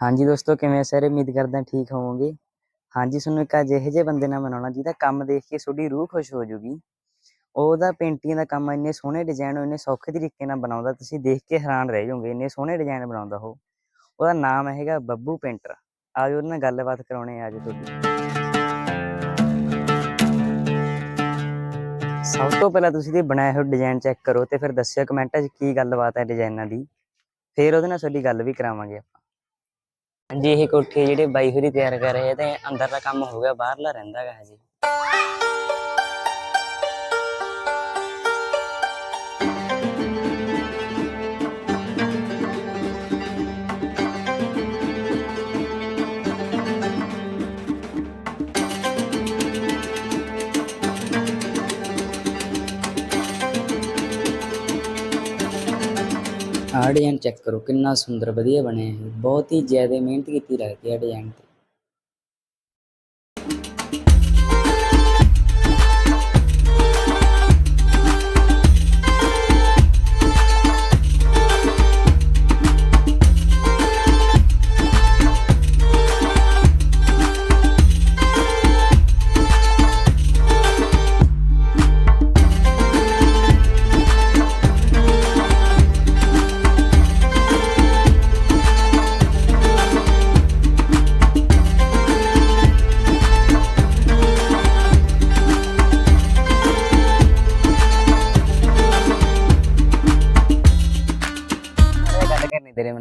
ਹਾਂਜੀ ਦੋਸਤੋ, ਕਿਵੇਂ ਸਾਰੇ? ਉਮੀਦ ਕਰਦਾ ਠੀਕ ਹੋਵੋਗੇ। ਹਾਂਜੀ ਤੁਹਾਨੂੰ ਇੱਕ ਅਜਿਹੇ ਜਿਹੇ ਬੰਦੇ ਨਾਲ ਬਣਾਉਣਾ ਜਿਹਦਾ ਕੰਮ ਦੇਖ ਕੇ ਤੁਹਾਡੀ ਰੂਹ ਖੁਸ਼ ਹੋ ਜੂਗੀ। ਉਹਦਾ ਪੇਂਟਿੰਗ ਦਾ ਕੰਮ ਇੰਨੇ ਸੋਹਣੇ ਡਿਜ਼ਾਈਨ ਇੰਨੇ ਸੌਖੇ ਤਰੀਕੇ ਨਾਲ ਬਣਾਉਂਦਾ, ਤੁਸੀਂ ਦੇਖ ਕੇ ਹੈਰਾਨ ਰਹਿ ਜਾਓਗੇ, ਇੰਨੇ ਸੋਹਣੇ ਡਿਜ਼ਾਈਨ ਬਣਾਉਂਦਾ ਉਹ। ਉਹਦਾ ਨਾਮ ਹੈਗਾ ਬੱਬੂ ਪੇਂਟਰ। ਆਜੋ ਉਹਦੇ ਨਾਲ ਗੱਲਬਾਤ ਕਰਾਉਣੇ ਆਜੋ ਤੁਹਾਡੀ। ਸਭ ਤੋਂ ਪਹਿਲਾਂ ਤੁਸੀਂ ਇਹਦੇ ਬਣਾਏ ਹੋਏ ਡਿਜ਼ਾਈਨ ਚੈੱਕ ਕਰੋ ਤੇ ਫਿਰ ਦੱਸਿਓ, ਕਮੈਂਟਾਂ 'ਚ ਕੀ ਗੱਲਬਾਤ ਹੈ ਡਿਜ਼ਾਈਨਾਂ ਦੀ। ਫਿਰ ਉਹਦੇ ਨਾਲ ਤੁਹਾਡੀ ਗੱਲ ਵੀ ਕਰਾਵਾਂਗੇ ਆਪਾਂ। ਹਾਂਜੀ, ਇਹ ਕੋਠੇ ਜਿਹੜੇ ਬਾਈ ਹੋਰੀ ਤਿਆਰ ਕਰ ਰਹੇ ਤੇ ਅੰਦਰ ਦਾ ਕੰਮ ਹੋ ਗਿਆ, ਬਾਹਰਲਾ ਰਹਿੰਦਾ ਹੈਗਾ ਹਜੇ। ਆਹ ਡਿਜ਼ਾਈਨ ਚੈੱਕ ਕਰੋ, ਕਿੰਨਾ ਸੁੰਦਰ, ਵਧੀਆ ਬਣਿਆ ਹੈ ਬਹੁਤ ਹੀ ਜ਼ਿਆਦਾ ਮਿਹਨਤ ਕੀਤੀ ਲੱਗਦੀ ਹੈ ਡਿਜ਼ਾਈਨ ਤੇ।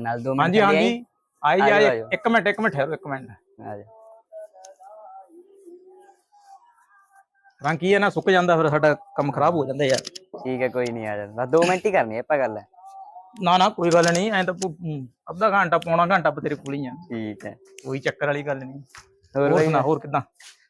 ਨਾਲ ਦੋ ਮਿੰਟ ਹਾਂਜੀ ਹਾਂਜੀ। ਆਈ ਆਜੋ। ਇੱਕ ਮਿੰਟ ਇੱਕ ਮਿੰਟ ਠਹਿਰੋ ਇੱਕ ਮਿੰਟ। ਆਈ। ਆ ਜਾ ਰੰਗ ਕੀ ਹੈ ਨਾ ਸੁੱਕ ਜਾਂਦਾ ਫਿਰ ਸਾਡਾ ਕੰਮ ਖਰਾਬ ਹੋ ਜਾਂਦਾ ਯਾਰ। ਠੀਕ ਹੈ ਕੋਈ ਨਹੀਂ ਆ ਜਾ ਬਸ ਦੋ ਮਿੰਟ ਹੀ ਕਰਨੀ ਹੈ ਆਪਾਂ ਗੱਲ। ਨਾ ਨਾ ਕੋਈ ਗੱਲ ਨਹੀਂ ਐ ਤਾਂ ਅੱਧਾ ਘੰਟਾ ਪੌਣਾ ਘੰਟਾ ਬਤੇਰੇ ਕੋਲ ਹੀ ਆ। ਠੀਕ ਹੈ। ਕੋਈ ਚੱਕਰ ਵਾਲੀ ਗੱਲ ਨਹੀਂ। ਹੋਰ ਸੁਣਾ ਹੋਰ ਕਿਦਾਂ?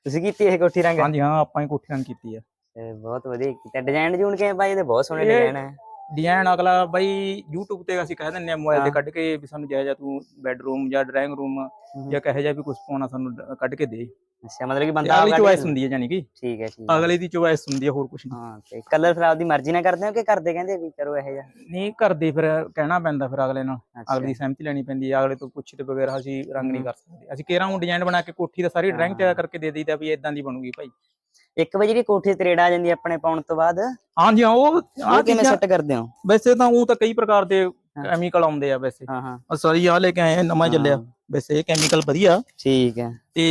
ਤੁਸੀਂ ਕੀਤੀ ਇਹ ਕੋਠੀ ਰੰਗ? ਹਾਂਜੀ ਹਾਂ ਆਪਾਂ ਹੀ ਕੋਠੀ ਰੰਗ ਕੀਤੀ ਆ। ਇਹ ਬਹੁਤ ਵਧੀਆ ਕੀਤਾ। ਡਿਜ਼ਾਈਨ ਜੂਨ ਕਿਵੇਂ ਪਾਈ? ਇਹਦੇ ਬਹੁਤ ਸੋਹਣੇ ਡਿਜ਼ਾਈਨ ਹੈ ਡਿਜ਼ਾਈਨ ਅਗਲਾ ਬਾਈ YouTube ਤੇ ਅਸੀਂ ਕਹਿ ਦਿੰਨੇ ਆ ਮੋਬਾਈਲ ਤੇ। ਕੱਢ ਕੇ ਵੀ ਸਾਨੂੰ ਜਾਇ ਜਾ ਤੂੰ ਬੈੱਡਰੂਮ ਜਾਂ ਡਰਾਇੰਗ ਰੂਮ ਜਾਂ ਕਹੇ ਜਾ ਵੀ ਕੁਝ ਪਾਉਣਾ ਸਾਨੂੰ ਕੱਢ ਕੇ ਦੇ। ਅੱਛਾ ਮਤਲਬ ਕਿ ਬੰਦਾ ਅਗਲੀ ਚੋਇਸ ਹੁੰਦੀ ਹੈ ਜਾਨੀ ਕਿ। ਠੀਕ ਹੈ ਠੀਕ ਅਗਲੇ ਦੀ ਚੋਇਸ ਹੁੰਦੀ ਹੈ ਹੋਰ ਕੁਝ ਨਹੀਂ। ਹਾਂ ਤੇ ਕਲਰ ਫਿਰ ਆਪਦੀ ਮਰਜ਼ੀ ਨਾਲ ਕਰਦੇ ਹੋ ਕਿ ਕਰਦੇ ਕਹਿੰਦੇ ਵੀ ਕਰੋ ਇਹ ਜਿਹਾ? ਨਹੀਂ ਕਰਦੇ ਫਿਰ ਕਹਿਣਾ ਪੈਂਦਾ ਫਿਰ ਅਗਲੇ ਨਾਲ। ਅਗਲੀ ਦੀ ਸਹਿਮਤੀ ਲੈਣੀ ਪੈਂਦੀ ਹੈ ਅਗਲੇ ਤੋਂ ਪੁੱਛੇ ਤੇ ਬਗੈਰ ਅਸੀਂ ਰੰਗ ਨਹੀਂ ਕਰ ਸਕਦੇ। ਅਸੀਂ ਕੇਰਾਂ ਨੂੰ ਡਿਜ਼ਾਈਨ ਬਣਾ ਕੇ ਕੋਠੀ ਦਾ ਸਾਰੀ ਡਰਾਇੰਗ ਤਿਆਰ ਕਰਕੇ ਦੇ ਦਈਦਾ ਵੀ ਇਦਾਂ ਦੀ ਬਣੂਗੀ ਭਾਈ। ਇੱਕ ਵਾਰ ਜਿਹੜੀ ਕੋਠੀ ਤੇ ਤਰੇੜ ਆ ਜਾਂਦੀ ਆਪਣੇ ਪਾਉਣ ਤੋਂ ਬਾਅਦ। ਹਾਂਜੀ ਹਾਂ ਉਹ ਉਹ ਆਹ ਕਿਵੇਂ ਚੀਜ਼ਾਂ ਸੈੱਟ ਕਰਦੇ ਹੋ? ਵੈਸੇ ਤਾਂ ਉਹ ਤਾਂ ਕਈ ਪ੍ਰਕਾਰ ਦੇ ਕੈਮੀਕਲ ਆਉਂਦੇ ਆ ਵੈਸੇ। ਹਾਂ ਹਾਂ। ਆ ਸਾਰੀ ਆ ਲੈ ਕੇ ਆਏ ਆ ਨਵਾਂ ਚੱਲਿਆ। ਵੈਸੇ ਇਹ ਕੈਮੀਕਲ ਵਧੀਆ। ਠੀਕ ਹੈ। ਤੇ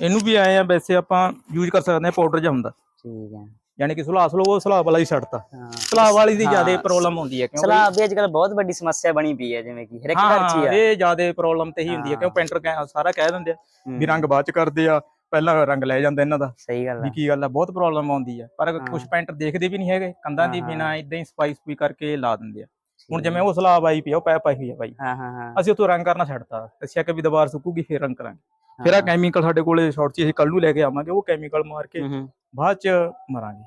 ਇਹਨੂੰ ਵੀ ਆਏ ਆ ਵੈਸੇ ਆਪਾਂ ਯੂਜ਼ ਕਰ ਸਕਦੇ ਆ ਪਾਊਡਰ ਜਿਹਾ ਹੁੰਦਾ। ਠੀਕ ਹੈ। ਯਾਨੀ ਕਿ ਸੁਲਾਹ ਸਲੋ ਉਹ ਸੁਲਾਹ ਵਾਲਾ ਹੀ ਛੱਡਤਾ ਹਾਂ। ਸੁਲਾਹ ਵਾਲੀ ਦੀ ਜ਼ਿਆਦਾ ਪ੍ਰੋਬਲਮ ਹੁੰਦੀ ਹੈ ਕਿਉਂ ਸਲਾਬ ਵੀ ਅੱਜ ਕੱਲ ਬਹੁਤ ਵੱਡੀ ਸਮੱਸਿਆ ਬਣੀ ਪਈ ਹੈ ਜਿਵੇਂ ਕਿ ਹਰ ਇੱਕ ਘਰ 'ਚ ਹੀ ਹਾਂ ਆ। ਇਹ ਜ਼ਿਆਦਾ ਪ੍ਰੋਬਲਮ ਤੇ ਹੀ ਹੁੰਦੀ ਹੈ। ਕਿਉਂ ਪੇਂਟਰ ਸਾਰਾ ਕਹਿ ਦਿੰਦੇ ਆ ਵੀ ਰੰਗ ਬਾਅਦ ਚ ਕਰਦੇ ਆ। ਪਹਿਲਾਂ ਰੰਗ ਲੈ ਜਾਂਦੇ ਇਹਨਾਂ ਦਾ। ਸਹੀ ਗੱਲ ਵੀ ਹੈ ਕੀ ਗੱਲ ਆ ਬਹੁਤ ਪ੍ਰੋਬਲਮ ਆਉਂਦੀ ਆ। ਪਰ ਕੁਝ ਹਾਂ। ਪੈਂਟਰ ਦੇਖਦੇ ਵੀ ਨਹੀਂ ਹੈਗੇ ਕੰਧਾਂ ਦੀ ਹਾਂ, ਬਿਨਾ ਇਦਾਂ ਹੀ ਸਪਾਈ ਸਪੂਈ ਕਰਕੇ ਲਾ ਦਿੰਦੇ ਆ। ਹੁਣ ਜਿਵੇਂ ਉਹ ਸਲਾਬ ਆਈ ਪਈ ਆ ਉਹ ਪੈ ਪਾਈ ਹੋਈ ਆ ਬਾਈ। ਹਾਂ ਹਾਂ ਹਾਂ। ਅਸੀਂ ਉਤੋਂ ਰੰਗ ਕਰਨਾ ਛੱਡਤਾ। ਦੱਸਿਆ ਕਿ ਵੀ ਦੁਬਾਰ ਸੁੱਕੂਗੀ ਫੇਰ ਰੰਗ ਕਰਾਂਗੇ। ਫਿਰ ਆ ਹਾਂ, ਕੈਮੀਕਲ ਸਾਡੇ ਕੋਲੇ ਸ਼ਾਰਟ ਚ ਅਸੀਂ ਕੱਲ ਨੂੰ ਲੈ ਕੇ ਆਵਾਂਗੇ ਉਹ ਕੈਮੀਕਲ ਮਾਰ ਕੇ ਹੂੰ, ਹੂੰ, ਬਾਅਦ ਚ ਮਰਾਂਗੇ।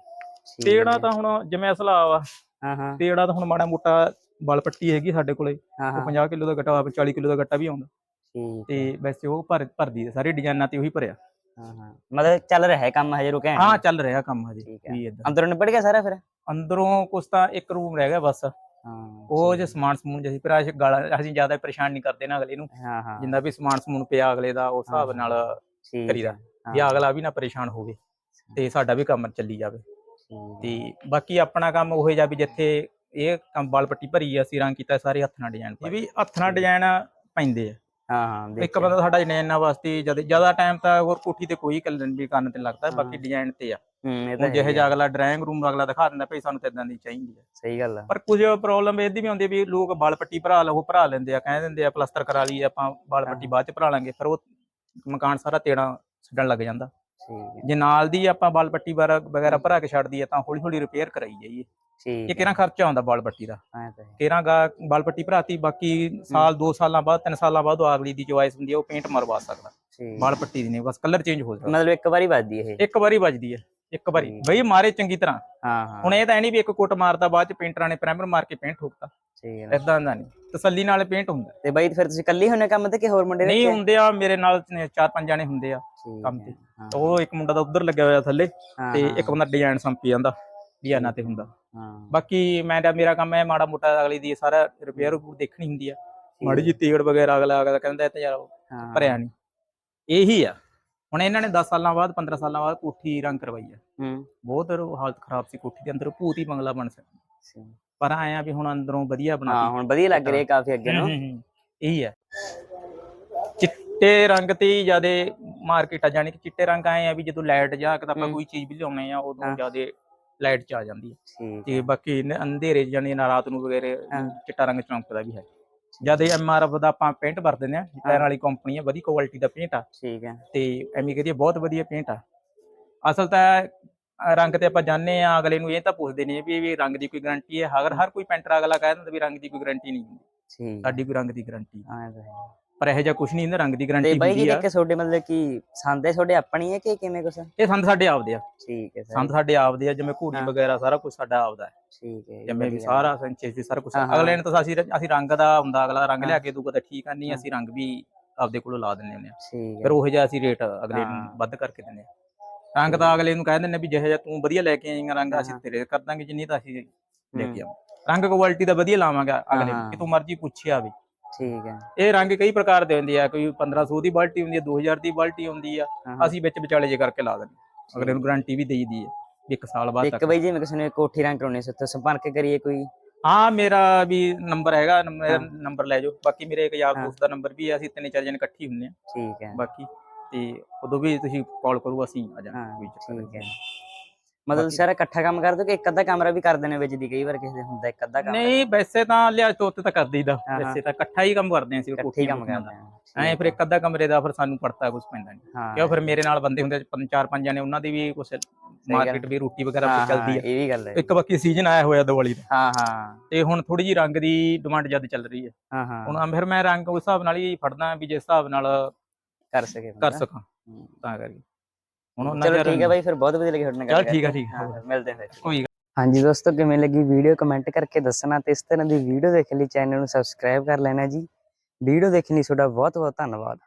ਠੀਕ ਤੇੜਾ ਹੈ। ਤਾਂ ਹੁਣ ਜਿਵੇਂ ਸਲਾਬ ਆ ਹਾਂ ਹਾਂ। ਤੇੜਾ ਤਾਂ ਹੁਣ ਮਾੜਾ ਮੋਟਾ ਬਲ ਪੱਟੀ ਹੈਗੀ ਸਾਡੇ ਕੋਲੇ ਹਾਂ ਉਹ ਹਾਂ 50 ਕਿਲੋ ਦਾ ਗੱਟਾ 40 ਕਿਲੋ ਦਾ ਗੱਟਾ ਵੀ ਆਉਂਦਾ। ਠੀਕ ਤੇ ਵੈਸੇ ਉਹ ਭਰ ਭਰਦੀ ਹੈ ਸਾਰੇ ਡਿਜ਼ਾਈਨਾਂ ਤੇ ਉਹੀ ਭਰਿਆ। ਹਾਂ ਹਾਂ। ਮਤਲਬ ਚੱਲ ਰਿਹਾ ਹੈ ਕੰਮ ਹਜੇ ਰੁਕਿਆ ਹਾਂ ਚੱਲ ਰਿਹਾ ਕੰਮ ਹਜੇ ਠੀਕ ਹੈ। ਵੀ ਅੰਦਰੋਂ ਨਿਬੜ ਗਿਆ ਸਾਰਾ ਫਿਰ? ਅੰਦਰੋਂ ਕੁਛ ਤਾਂ ਇੱਕ ਰੂਮ ਰਹਿ ਗਿਆ ਬਸ। ਹਾਂ ਉਹ ਜੇ ਸਮਾਨ ਸਮੂਨ ਜਿਹਾ ਪਰ ਅਸੀਂ ਗਾਲਾਂ ਅਸੀਂ ਜ਼ਿਆਦਾ ਪਰੇਸ਼ਾਨ ਨਹੀਂ ਕਰਦੇ ਨਾ ਅਗਲੇ ਨੂੰ। ਹੈ। ਹਾਂ। ਜਿੰਦਾ ਵੀ ਸਮਾਨ ਸਮੂਨ ਪਿਆ ਅਗਲੇ ਦਾ ਉਸ ਹਿਸਾਬ ਨਾਲ ਠੀਕ ਕਰੀਦਾ। ਵੀ ਅਗਲਾ ਵੀ ਨਾ ਪਰੇਸ਼ਾਨ ਹੋਵੇ ਤੇ ਸਾਡਾ ਵੀ ਕੰਮ ਚੱਲੀ ਜਾਵੇ। ਤੇ ਬਾਕੀ ਆਪਣਾ ਕੰਮ ਉਹ ਜਿਹਾ ਵੀ ਜਿੱਥੇ ਇਹ ਕੰਮ ਵਾਲ ਪੱਟੀ ਭਰੀ ਆ ਅਸੀਂ ਰੰਗ ਕੀਤਾ ਸਾਰੇ ਹੱਥ ਨਾਲ ਡਿਜ਼ਾਈਨ ਇਹ ਵੀ ਹੱਥ ਨਾਲ ਡਿਜ਼ਾਈਨ ਪੈਂਦੇ ਆ। ਹਾਂ ਹਾਂ ਇੱਕ ਦੇਖਿਆ। ਬੰਦਾ ਸਾਡਾ ਡਿਜ਼ਾਈਨਾਂ ਵਾਸਤੇ ਜਦ ਜ਼ਿਆਦਾ ਟਾਈਮ ਤਾਂ ਹੋਰ ਕੋਠੀ ਤੇ ਕੋਈ ਕਲੰਡੀ ਕਰਨ ਤੇ ਲੱਗਦਾ ਹਾਂ। ਬਾਕੀ ਡਿਜ਼ਾਈਨ ਤੇ ਆ। ਹੂੰ ਇਹ ਤਾਂ ਹੁਣ ਜਿਹੇ ਹੈ ਜਿਹਾ ਅਗਲਾ ਡਰਾਇੰਗ ਰੂਮ ਅਗਲਾ ਦਿਖਾ ਦਿੰਦਾ ਭਈ ਸਾਨੂੰ ਤਾਂ ਇਦਾਂ ਦੀ ਚਾਹੀਦੀ ਆ। ਸਹੀ ਗੱਲ ਆ। ਪਰ ਕੁਝ ਪ੍ਰੋਬਲਮ ਇਹਦੀ ਵੀ ਆਉਂਦੀ ਆ ਵੀ ਲੋਕ ਵਾਲ ਪੱਟੀ ਭਰਾ ਲਓ ਭਰਾ ਲੈਂਦੇ ਆ ਕਹਿ ਦਿੰਦੇ ਆ ਪਲਸਤਰ ਕਰਾ ਲਈ ਆਪਾਂ ਵਾਲ ਪੱਟੀ ਬਾਅਦ ਚ ਭਰਾ ਲਾਂਗੇ ਫਿਰ ਉਹ ਮਕਾਨ ਸਾਰਾ ਤੇੜਾ ਛੱਡਣ ਲੱਗ ਜਾਂਦਾ। ਹੈ ਜੇ ਨਾਲ ਦੀ ਆਪਾਂ ਵਾਲ ਪੱਟੀ ਵਗੈਰਾ ਭਰਾ ਕੇ ਛੱਡ ਦਈਏ ਤਾਂ ਹੌਲੀ ਹੌਲੀ ਰਿਪੇਅਰ ਕਰਾਈ ਜਾਈਏ। ਠੀਕ ਇਹ ਕਿਹੜਾ ਖਰਚਾ ਆਉਂਦਾ ਵਾਲ ਪੱਟੀ ਦਾ? ਹਾਂ ਹੈ। ਕਿਹੜਾ ਗਾ ਵਾਲ ਪੱਟੀ ਭਰਾਤੀ ਬਾਕੀ ਸਾਲ 2 ਸਾਲਾਂ ਬਾਅਦ 3 ਸਾਲਾਂ ਬਾਅਦ ਉਹ ਅਗਲੀ ਦੀ ਚੋਇਸ ਹੁੰਦੀ ਹੈ ਉਹ ਪੇਂਟ ਮਰਵਾ ਸਕਦਾ। ਵਾਲ ਪੱਟੀ ਦੀ ਨਹੀਂ ਬਸ ਕਲਰ ਚੇਂਜ ਹੋ ਸਕਦਾ। ਮਤਲਬ ਇੱਕ ਵਾਰੀ ਵੱਜਦੀ ਇਹ। ਇੱਕ ਵਾਰੀ ਵੱਜਦੀ ਹੈ। ਇੱਕ ਵਾਰੀ। ਬਈ ਮਾਰੇ ਚੰਗੀ ਤਰ੍ਹਾਂ। ਹਾਂ ਹਾਂ। ਹੁਣ ਇਹ ਤਾਂ ਨਹੀਂ ਵੀ ਇੱਕ ਕੁੱਟ ਮਾਰਦਾ ਬਾਅਦ ਚ ਪੇਂਟਰਾਂ ਨੇ ਪ੍ਰਾਈਮਰ ਮਾਰ ਕੇ ਪੇਂਟ ਠੋਕਤਾ। ਠੀਕ ਹੈ ਇਦਾਂ ਦਾ ਨਹੀਂ। ਤਸੱਲੀ ਨਾਲ ਪੇਂਟ ਹੁੰਦਾ। ਤੇ ਬਾਈ ਫਿਰ ਤੁਸੀਂ ਇਕੱਲੇ ਹੁੰਨੇ ਕੰਮ ਤੇ ਕਿ ਹੋਰ ਮੁੰਡੇ ਨਹੀਂ? ਹੁੰਦੇ ਆ ਮੇਰੇ ਨਾਲ ਨੇ ਚਾਰ ਪੰਜ ਜਾਣੇ ਹੁੰਦੇ ਆ ਕੰਮ ਤੇ। ਉਹ ਇੱਕ ਮੁੰਡਾ ਤਾਂ ਉੱਧਰ ਲੱਗਿਆ ਹੋਇਆ ਥੱਲੇ ਤੇ ਇੱਕ ਬੰਦਾ ਡਿਜ਼ਾਈਨ ਸੰਪੀ ਜਾਂਦਾ ਡਿਜ਼ਾਈਨਾਂ ਤੇ ਹੁੰਦਾ। ਹਾਂ। ਬਾਕੀ ਮੈਂ ਤਾਂ ਮੇਰਾ ਕੰਮ ਹੈ ਮਾੜਾ ਮੋਟਾ ਅਗਲੀ ਦੀ ਸਾਰਾ ਰਿਪੇਅਰ ਦੇਖਣੀ ਹੁੰਦੀ ਆ। ਮਾੜੀ ਜੀ ਤੇੜ ਵਗੈਰਾ ਅਗਲਾ ਅਗਲਾ ਕਹਿੰਦਾ ਤਾਂ ਯਾਰ ਭਰਿਆ ਨਹੀਂ। ਇਹੀ ਆ। ਹੁਣ ਇਹਨਾਂ ਨੇ 10 ਸਾਲਾਂ ਬਾਅਦ 15 ਸਾਲਾਂ ਬਾਅਦ ਕੋਠੀ ਰੰਗ ਕਰਵਾਈ ਆ ਹੂੰ ਬਹੁਤ ਰੋ- ਹਾਲਤ ਖਰਾਬ ਸੀ ਕੋਠੀ ਦੇ ਅੰਦਰ ਭੂਤ ਹੀ ਬੰਗਲਾ ਬਣ ਸਕਦਾ। ਪਰ ਆਇਆ ਵੀ ਹੁਣ ਅੰਦਰੋਂ ਵਧੀਆ ਹਾਂ ਬਣਾਤੀ ਹੁਣ ਵਧੀਆ ਲੱਗ ਰਿਹਾ ਕਾਫੀ ਅੱਗੇ ਨੂੰ ਹੂੰ, ਹੂੰ, ਹੂੰ। ਇਹੀ ਹੈ ਚਿੱਟੇ ਰੰਗ ਤੇ ਹੀ ਜਿਆਦੇ ਮਾਰਕੀਟ ਆ ਜਾਣੀ ਕਿ ਚਿੱਟੇ ਰੰਗ ਆਏ ਆ ਵੀ ਜਦੋਂ ਲਾਈਟ ਜਾਂ ਕਿਤੇ ਆਪਾਂ ਹੂੰ। ਕੋਈ ਚੀਜ਼ ਵੀ ਲਿਆਉਣੇ ਆ ਉਦੋਂ ਹਾਂ। ਜਿਆਦੇ ਲਾਈਟ ਚ ਆ ਜਾਂਦੀ ਹੈ ਠੀਕ ਤੇ ਬਾਕੀ ਅੰਧੇਰੇ ਜਾਣੀ ਨਾ ਰਾਤ ਨੂੰ ਵਗੈਰੇ ਹਾਂ। ਚਿੱਟਾ ਰੰਗ ਚਮਕਦਾ ਵੀ ਹੈ ਜਦ ਐਮਆਰਐਫ ਦਾ ਆਪਾਂ ਪੇਂਟ ਵਰਤਦੇ ਨੇ ਟਾਇਰ ਵਾਲੀ ਕੰਪਨੀ ਹੈ ਵਧੀਆ ਕੁਆਲਿਟੀ ਦਾ ਪੇਂਟ ਆ। ਠੀਕ ਹੈ। ਤੇ ਐਵੇਂ ਕਹਦੀਏ ਬਹੁਤ ਵਧੀਆ ਪੇਂਟ ਆ। ਅਸਲ ਤਾਂ ਰੰਗ ਤੇ ਆਪਾਂ ਜਾਣਦੇ ਆ ਅਗਲੇ ਨੂੰ ਇਹ ਤਾਂ ਪੁੱਛਦੇ ਨੇ ਵੀ ਇਹ ਰੰਗ ਦੀ ਕੋਈ ਗਾਰੰਟੀ ਹੈ। ਅਗਰ ਹਰ ਕੋਈ ਪੇਂਟਰ ਅਗਲਾ ਕਹਿ ਦਿੰਦਾ ਵੀ ਰੰਗ ਦੀ ਕੋਈ ਗਾਰੰਟੀ ਨਹੀਂ ਹੁੰਦੀ। ਠੀਕ ਸਾਡੀ ਕੋਈ ਰੰਗ ਦੀ ਗਾਰੰਟੀ ਹਾਂ ਇਹ ਤਾਂ ਹੈ। ਪਰ ਇਹੋ ਜਿਹਾ ਕੁਝ ਨਹੀਂ ਹੁੰਦਾ ਰੰਗ ਦੀ ਤੇ ਗਾਰੰਟੀ ਬਾਈ ਜੀ ਹੁੰਦੀ ਆ ਤੁਹਾਡੇ ਮਤਲਬ ਕਿ ਸੰਦੇ ਤੁਹਾਡੇ ਆਪਣੀ ਹੈ ਕਿ ਕਿਵੇਂ ਕੁਛ ਇਹ ਸੰਦ ਸਾਡੇ ਆਪਦੇ ਆ ਠੀਕ ਹੈ ਸਰ ਸੰਦ ਸਾਡੇ ਆਪਦੇ ਆ ਜਿਵੇਂ ਘੋੜੀ ਹਾਂ। ਵਗੈਰਾ ਸਾਰਾ ਕੁਝ ਸਾਡਾ ਆਪਦਾ ਹੈ ਠੀਕ ਹੈ ਜਿਵੇਂ ਵੀ ਵਧੀਆ। ਸਾਰਾ ਸੰਚੇਸ ਦੀ ਸਾਰਾ ਕੁਝ ਹਾਂ, ਹਾਂ। ਅਗਲੇ ਨੇ ਤਾਂ ਅਸੀਂ ਅਸੀਂ ਰੰਗ ਦਾ ਹੁੰਦਾ ਅਗਲਾ ਰੰਗ ਹਾਂ। ਲਿਆ ਕੇ ਦੂਗਾ ਤਾਂ ਠੀਕ ਆ ਨਹੀਂ ਹਾਂ। ਅਸੀਂ ਰੰਗ ਵੀ ਆਪਦੇ ਕੋਲੋਂ ਲਾ ਦਿੰਦੇ ਹੁੰਦੇ ਆ ਠੀਕ ਹੈ ਫਿਰ ਉਹੋ ਜਿਹਾ ਅਸੀਂ ਰੇਟ ਅਗਲੇ ਨੂੰ ਹਾਂ। ਵੱਧ ਕਰਕੇ ਦਿੰਦੇ ਆ ਰੰਗ ਤਾਂ ਅਗਲੇ ਨੂੰ ਕਹਿ ਦਿੰਦੇ ਵੀ ਜਿਹੋ ਜਿਹਾ ਤੂੰ ਵਧੀਆ ਲੈ ਕੇ ਆਏਂਗਾ ਰੰਗ ਅਸੀਂ ਹਾਂ। ਤੇਰੇ ਕਰ ਦਾਂਗੇ ਜਿੰਨੀ ਤਾਂ ਅਸੀਂ ਲੈ ਹੂੰ, ਕੇ ਆਵਾਂ ਰੰਗ ਕੁਆਲਿਟੀ ਦਾ ਵਧੀਆ ਲਾਵਾਂਗੇ ਅਗਲੇ ਨੂੰ ਹਾਂ। ਕਿ ਤੂੰ ਮਰਜ਼ੀ ਪੁੱਛਿਆ ਵੀ ਠੀਕ ਹੈ ਇਹ ਰੰਗ ਕਈ ਪ੍ਰਕਾਰ ਦੇ ਹੁੰਦੇ ਆ ਕੋਈ 1500 ਦੀ ਬਾਲਟੀ ਹੁੰਦੀ ਆ 2000 ਦੀ ਬਾਲਟੀ ਹੁੰਦੀ ਆ ਹਾਂ, ਹਾਂ। ਅਸੀਂ ਵਿੱਚ ਵਿਚਾਲੇ ਜੇ ਕਰਕੇ ਲਾ ਦਿੰਦੇ ਹਾਂ। ਅਗਲੇ ਨੂੰ ਗਾਰੰਟੀ ਵੀ ਦੇਈਦੀ ਹੈ ਵੀ ਇੱਕ ਸਾਲ ਬਾਅਦ ਇੱਕ ਤੱਕ ਬਾਈ ਜੀ ਮੈਂ ਕਿਸੇ ਨੇ ਕੋਠੀ ਰੰਗ ਕਰਾਉਣੀ ਸੀ ਉੱਥੇ ਸੰਪਰਕ ਕਰੀਏ ਕੋਈ ਹਾਂ ਮੇਰਾ ਵੀ ਨੰਬਰ ਹੈਗਾ ਹਾਂ। ਨੰਬਰ ਲੈ ਜਾਓ ਬਾਕੀ ਮੇਰੇ ਇੱਕ ਯਾਰ ਹਾਂ। ਦੋਸਤ ਦਾ ਨੰਬਰ ਵੀ ਹੈ ਅਸੀਂ ਤਿੰਨ ਚਾਰ ਜਣੇ ਇਕੱਠੇ ਹੀ ਹੁੰਦੇ ਆ ਠੀਕ ਹੈ ਬਾਕੀ ਤੇ ਉਦੋਂ ਵੀ ਤੁਸੀਂ ਕਾਲ ਕਰੋ ਅਸੀਂ ਆ ਜਾਣਾ ਹਾਂ ਕੋਈ ਚੱਕਰ ਹੈ ਨਹੀਂ ਮਤਲਬ ਸਾਰਾ ਇਕੱਠਾ ਕੰਮ ਕਰ ਦੋ ਕਿ ਇੱਕ ਅੱਧਾ ਕਮਰਾ ਵੀ ਕਰ ਦੇਣੇ ਵਿੱਚ ਦੀ ਕਈ ਵਾਰ ਕਿਸੇ ਦੇ ਹੁੰਦਾ ਇੱਕ ਅੱਧਾ ਕਮਰਾ? ਨਹੀਂ ਵੈਸੇ ਤਾਂ ਲਿਆ ਤੋਤੇ ਤਾਂ ਕਰ ਦਈਦਾ। ਵੈਸੇ ਤਾਂ ਇਕੱਠਾ ਹੀ ਕੰਮ ਕਰਦੇ ਅਸੀਂ ਇਕੱਠੇ ਹੀ ਕੰਮ ਕਰਦੇ ਆ ਐ ਫਿਰ ਇੱਕ ਅੱਧਾ ਕਮਰੇ ਦਾ ਫਿਰ ਸਾਨੂੰ ਪੜਤਾ ਕੁਝ ਪੈਂਦਾ ਨਹੀਂ। ਕਿਉਂ ਫਿਰ ਮੇਰੇ ਨਾਲ ਬੰਦੇ ਹੁੰਦੇ ਪੰਜ ਚਾਰ ਪੰਜ ਜਣੇ ਉਹਨਾਂ ਦੀ ਵੀ ਕੁਝ ਮਾਰਕੀਟ ਵੀ ਰੋਟੀ ਵਗੈਰਾ ਵੀ ਚੱਲਦੀ ਹਾਂ, ਇਹ ਵੀ ਗੱਲ ਹੈ। ਇੱਕ ਬਾਕੀ ਸੀਜ਼ਨ ਆਇਆ ਹੋਇਆ ਦੀਵਾਲੀ ਦਾ। ਹਾਂ ਹਾਂ। ਤੇ ਹੁਣ ਥੋੜੀ ਜੀ ਰੰਗ ਦੀ ਡਿਮਾਂਡ ਜ਼ਿਆਦਾ ਚੱਲ ਰਹੀ ਹੈ। ਹਾਂ ਹਾਂ। ਹੁਣ ਫਿਰ ਮੈਂ ਰੰਗ ਉਸ ਹਿਸਾਬ ਨਾਲ ਹੀ ਫੜਦਾ ਵੀ ਜਿਸ ਹਿਸਾਬ ਨਾਲ ਕਰ ਸਕੇ ਕਰ। ਸਕਾਂ। ਤਾਂ ਕਰਕੇ। ਹੁਣ ਉਹਨਾਂ ਚਲੋ ਠੀਕ ਹੈ ਬਾਈ ਫਿਰ ਬਹੁਤ ਵਧੀਆ ਲੱਗੀ ਤੁਹਾਡੇ ਨਾਲ ਚੱਲ ਗੱਲ ਠੀਕ ਆ। ਠੀਕ ਆ। ਹਾਂ, ਮਿਲਦੇ ਹਾਂ ਫਿਰ। ਕੋਈ ਹਾਂਜੀ ਦੋਸਤੋ ਕਿਵੇਂ ਲੱਗੀ ਵੀਡੀਓ ਕਮੈਂਟ ਕਰਕੇ ਦੱਸਣਾ ਤੇ ਇਸ ਤਰ੍ਹਾਂ ਦੀ ਵੀਡੀਓ ਦੇਖਣ ਲਈ ਚੈਨਲ ਨੂੰ ਸਬਸਕ੍ਰਾਈਬ ਕਰ ਲੈਣਾ ਜੀ। ਵੀਡੀਓ ਦੇਖਣ ਲਈ ਤੁਹਾਡਾ ਬਹੁਤ ਬਹੁਤ ਧੰਨਵਾਦ।